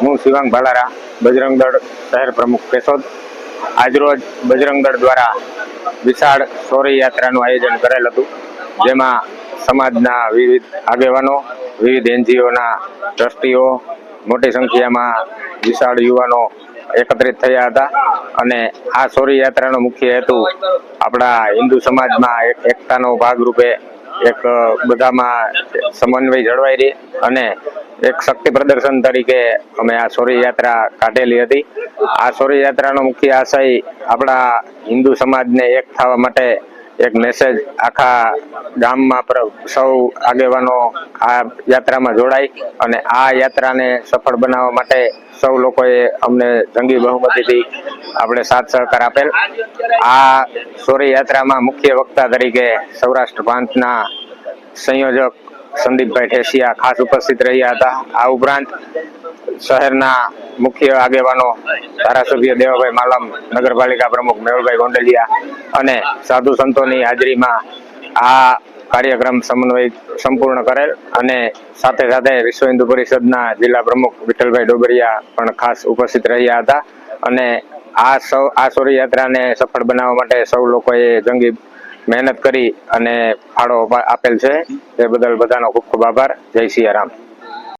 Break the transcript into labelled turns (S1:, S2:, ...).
S1: હું શિવાંગ ભાલારા, બજરંગ દળ શહેર પ્રમુખ કેશોદ. આજરોજ બજરંગ દળ દ્વારા વિશાળ શૌર્ય યાત્રાનું આયોજન કરેલ હતું, જેમાં સમાજના વિવિધ આગેવાનો, વિવિધ એનજીઓના ટ્રસ્ટીઓ, મોટી સંખ્યામાં વિશાળ યુવાનો એકત્રિત થયા હતા. અને આ શૌર્ય યાત્રાનો મુખ્ય હેતુ આપણા હિન્દુ સમાજમાં એક એકતાનો ભાગરૂપે એક બધામાં સમન્વય જળવાઈ રહે અને એક શક્તિ પ્રદર્શન તરીકે અમે આ યાત્રા કાઢેલી હતી. આ સોરી યાત્રાનો મુખ્ય આશય આપણા હિન્દુ સમાજને એક થવા માટે એક મેસેજ આખા ગામમાં સૌ આગેવાનો આ યાત્રામાં જોડાય અને આ યાત્રાને સફળ બનાવવા માટે સૌ લોકોએ અમને જંગી બહુમતીથી આપણે સાથ સહકાર આપેલ. આ યાત્રામાં મુખ્ય વક્તા તરીકે સૌરાષ્ટ્ર પ્રાંતના સંયોજક સંદીપભાઈ ઠેસિયા ખાસ ઉપસ્થિત રહ્યા હતા. આ ઉપરાંત શહેરના મુખ્ય આગેવાનો ધારાસભ્ય દેવાભાઈ માલમ, નગરપાલિકા પ્રમુખ મેહુલભાઈ ગોંડલિયા અને સાધુ સંતોની હાજરીમાં આ કાર્યક્રમ સમન્વય સંપૂર્ણ કરેલ અને સાથે સાથે વિશ્વ હિન્દુ પરિષદના જિલ્લા પ્રમુખ વિઠ્ઠલભાઈ ડોબરિયા પણ ખાસ ઉપસ્થિત રહ્યા હતા. અને આ સૌ, આ સોરી યાત્રાને સફળ બનાવવા માટે સૌ લોકોએ જંગી મહેનત કરી અને ફાળો આપેલ છે. તે બદલ બધાનો ખૂબ ખૂબ આભાર. જય સિયારામ.